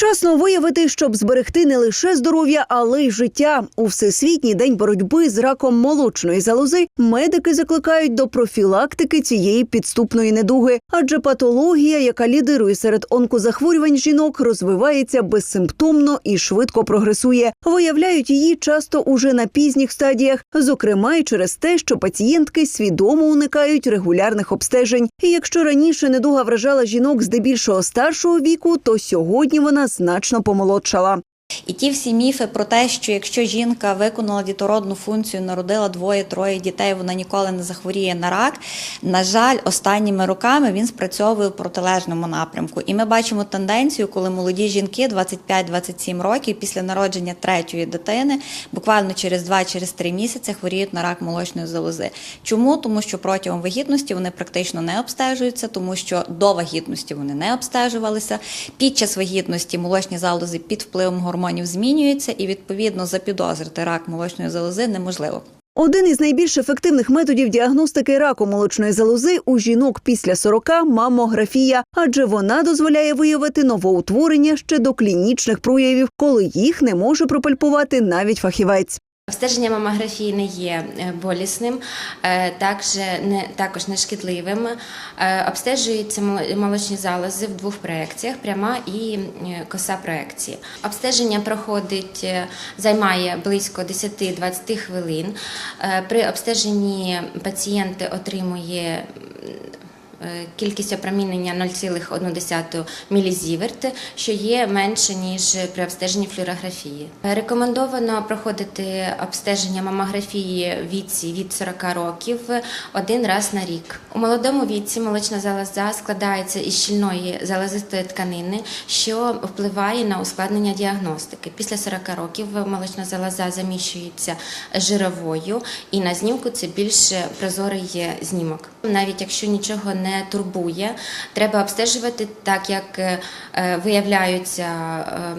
Вчасно виявити, щоб зберегти не лише здоров'я, але й життя. У всесвітній день боротьби з раком молочної залози медики закликають до профілактики цієї підступної недуги, адже патологія, яка лідирує серед онкозахворювань жінок, розвивається безсимптомно і швидко прогресує. Виявляють її часто уже на пізніх стадіях, зокрема й через те, що пацієнтки свідомо уникають регулярних обстежень. І якщо раніше недуга вражала жінок здебільшого старшого віку, то сьогодні вона значно помолодшала. І ті всі міфи про те, що якщо жінка виконала дітородну функцію, народила двоє-троє дітей, вона ніколи не захворіє на рак. На жаль, останніми роками він спрацьовує в протилежному напрямку. І ми бачимо тенденцію, коли молоді жінки 25-27 років після народження третьої дитини, буквально через 2-3 місяці хворіють на рак молочної залози. Чому? Тому що протягом вагітності вони практично не обстежуються, тому що до вагітності вони не обстежувалися. Під час вагітності молочні залози під впливом гормонів змінюються, і відповідно запідозрити рак молочної залози неможливо. Один із найбільш ефективних методів діагностики раку молочної залози у жінок після 40 – мамографія, адже вона дозволяє виявити новоутворення ще до клінічних проявів, коли їх не може пропальпувати навіть фахівець. Обстеження мамографії не є е, болісним, е, також не, також не шкідливим. Е, Обстежуються мол- молочні залози в двох проекціях пряма і коса проекції. Обстеження проходить, займає близько 10-20 хвилин. При обстеженні пацієнт отримує кількість опромінення 0,1 мілізіверт, що є менше ніж при обстеженні флюорографії. Рекомендовано проходити обстеження мамографії віці від 40 років один раз на рік. У молодому віці молочна залоза складається із щільної залозистої тканини, що впливає на ускладнення діагностики. Після 40 років молочна залоза заміщується жировою, і на знімку це більш прозорий знімок. Навіть якщо нічого не турбує, треба обстежувати так, як е, виявляються. е,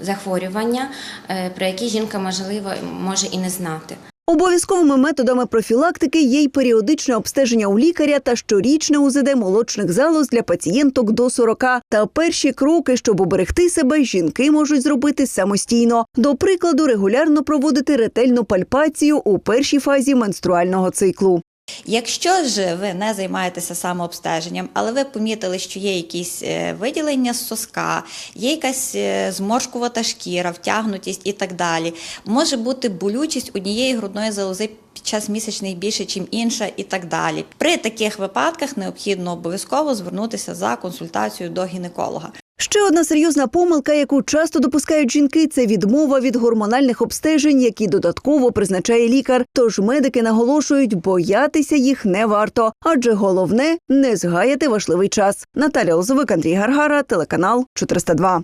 Захворювання, е, про які жінка можливо може і не знати. Обов'язковими методами профілактики є й періодичне обстеження у лікаря та щорічне УЗД молочних залоз для пацієнток до 40. Та перші кроки, щоб уберегти себе, жінки можуть зробити самостійно. До прикладу, регулярно проводити ретельну пальпацію у першій фазі менструального циклу. Якщо ж ви не займаєтеся самообстеженням, але ви помітили, що є якісь е, виділення з соска, є якась е, зморшкувата шкіра, втягнутість і так далі, може бути болючість однієї грудної залози. Під час місячних більше, ніж інша, і так далі. При таких випадках необхідно обов'язково звернутися за консультацією до гінеколога. Ще одна серйозна помилка, яку часто допускають жінки, це відмова від гормональних обстежень, які додатково призначає лікар. Тож медики наголошують, боятися їх не варто, адже головне не згаяти важливий час. Наталя Лозовик, Андрій Гаргара, телеканал 402.